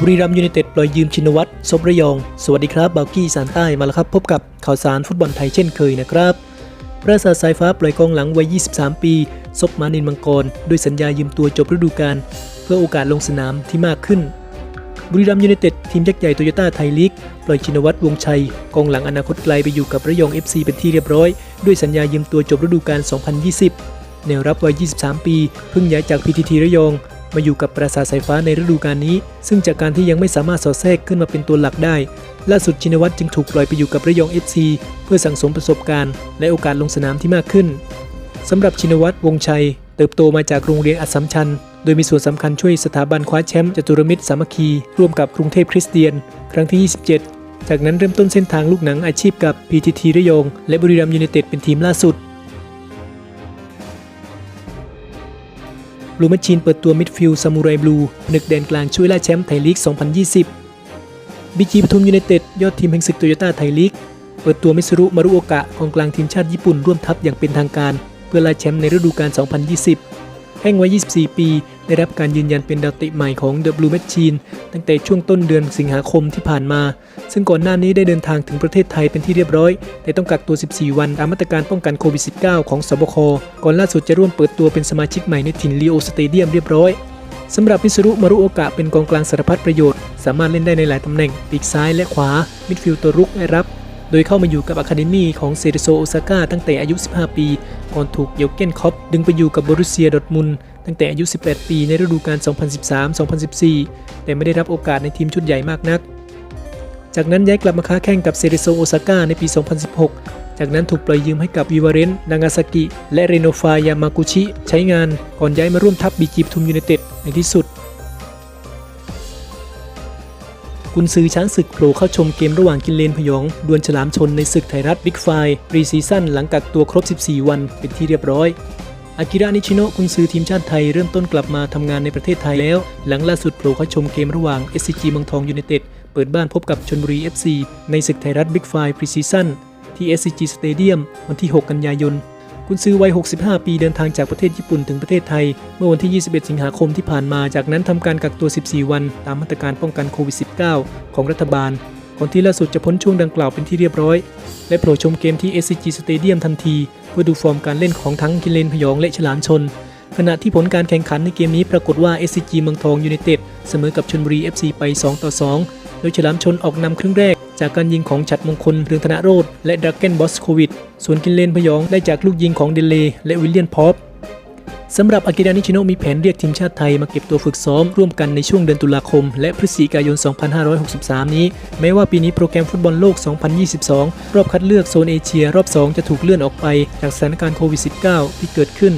บุรีรัมยูไนเต็ดปล่อยยืมชินวัตรซบระยอง สวัสดีครับบาวกี้สารใต้มาแล้วครับ พบกับข่าวสารฟุตบอลไทยเช่นเคยนะครับปราสาทสายฟ้าปล่อยกองหลังวัย 23 ปี ซบมานินมังกร ด้วยสัญญายืมตัวจบฤดูกาลเพื่อโอกาสลงสนามที่มากขึ้น บุรีรัมยูไนเต็ดทีมยักษ์ใหญ่โตโยต้าไทยลีก ปล่อยชินวัตรวงชัย กองหลังอนาคตไกลไปอยู่กับระยอง FC เป็นที่เรียบร้อย ด้วยสัญญายืมตัวจบฤดูกาล 2020 แนวรับวัย 23 ปี เพิ่งย้ายจาก PTT ระยอง มาอยู่กับปราสาทสายฟ้าในฤดูกาลนี้ ซึ่งจากการที่ยังไม่สามารถสอดแทรกขึ้นมาเป็นตัวหลักได้ ล่าสุดชินวัตรจึงถูกปล่อยไปอยู่กับระยอง FC เพื่อสั่งสมประสบการณ์ และโอกาสลงสนามที่มากขึ้นสำหรับชินวัตรวงชัย เติบโตมาจากโรงเรียนอัสสัมชัญ โดยมีส่วนสำคัญช่วยสถาบันคว้าแชมป์จตุรมิตรสามัคคี ร่วมกับกรุงเทพคริสเตียน ครั้งที่ 27 จากนั้นเริ่มต้นเส้นทางลูกหนังอาชีพกับ PTT ระยองและบุรีรัมย์ยูไนเต็ดเป็นทีมล่าสุด ลูแมชชินเปิดตัวมิดฟิลด์ซามูไรบลูผนึกแดนกลางช่วยล่าแชมป์ไทยลีก 2020บีจีปทุมยูไนเต็ดยอดทีมแห่งศึกโตโยต้าไทยลีก เปิดตัวมิสรุมารุโอกะกองกลางทีมชาติญี่ปุ่นร่วมทัพอย่างเป็นทางการ เพื่อล่าแชมป์ในฤดูกาล 2020 แห่งวัย 24 ปี ได้รับการยืนยันเป็นดาวตะใหม่ของ The Blue Machine ตั้งแต่ช่วงต้นเดือนสิงหาคมที่ผ่านมา ซึ่งก่อนหน้านี้ได้เดินทางถึงประเทศไทยเป็นที่เรียบร้อย แต่ต้องกักตัว 14 วันตามมาตรการป้องกันโควิด -19 ของสบค ก่อนล่าสุดจะร่วมเปิดตัวเป็นสมาชิกใหม่ในถิ่นลีโอสเตเดียมเรียบร้อยสำหรับมิสรุมารุโอกะเป็นกองกลางสารพัดประโยชน์ สามารถเล่นได้ในหลายตำแหน่ง ปีกซ้ายและขวา มิดฟิลด์ตัวรุกและรับ โดยเข้ามาอยู่กับอะคาเดมีของเซริโซโอซาก้าตั้งแต่อายุ 15 ปี ก่อนถูกเยลเกนคอปดึงไปอยู่กับบรุเซียดอร์ทมุน ตั้งแต่อายุ 18 ปีในฤดูกาล 2013-2014 แต่ไม่ได้รับโอกาสในทีมชุดใหญ่มากนัก จากนั้นย้ายกลับมาค้าแข่งกับเซริโซโอซาก้าในปี 2016 จากนั้นถูกปล่อยยืมให้กับวิวาเรนนางาซากิ และเรโนฟายามากุชิใช้งานก่อนย้ายมาร่วมทัพบีจีปทุมยูไนเต็ดในที่สุดกุนซือช้างศึกโผล่เข้าชมเกมระหว่างกินเลนพยอง ดวลฉลามชนในศึกไทยรัฐบิ๊กไฟปรีซีซั่นหลังกักตัวครบ 14 วันเป็นที่เรียบร้อย อากิระนิชิโนะกุนซือทีมชาติไทยเริ่มต้นกลับมาทำงานในประเทศไทยแล้ว หลังล่าสุดโผล่เข้าชมเกมระหว่าง SCG เมืองทองยูไนเต็ดเปิดบ้านพบกับชนบุรี FC ในศึกไทยรัฐบิ๊กไฟปรีซีซั่นที่ SCG Stadium วันที่ 6 กันยายนกุนซือวัย 65 ปีเดินทางจากประเทศญี่ปุ่นถึงประเทศไทย เมื่อวันที่ 21 สิงหาคมที่ผ่านมา จากนั้นทำการกักตัว 14 วัน ตามมาตรการป้องกันโควิด -19 ของรัฐบาลก่อนที่ล่าสุดจะพ้นช่วงดังกล่าวเป็นที่เรียบร้อย และโผล่ชมเกมที่ SCG Stadium ทันที เพื่อดูฟอร์มการเล่นของทั้งกินเลนพยองและฉลามชน ขณะที่ผลการแข่งขันในเกมนี้ปรากฏว่า SCG เมืองทองยูไนเต็ดเสมอกับชลบุรี FC ไป 2 ต่อ 2 โดยฉลามชนออกนำครึ่งแรก จากการยิงของฉัดมงคลเรืองธนโรธและดักเกนบอสโควิด ส่วนกินเลนพยองได้จากลูกยิงของเดเลและวิลเลียนพอป สำหรับอากิระนิชิโนมีแผนเรียกทีมชาติไทยมาเก็บตัวฝึกซ้อมร่วมกันในช่วงเดือนตุลาคม และพฤศจิกายน 2563 นี้ แม้ว่าปีนี้โปรแกรมฟุตบอลโลก 2022 รอบคัดเลือกโซนเอเชีย รอบ 2 จะถูกเลื่อนออกไปจากสถานการณ์โควิด -19 ที่เกิดขึ้น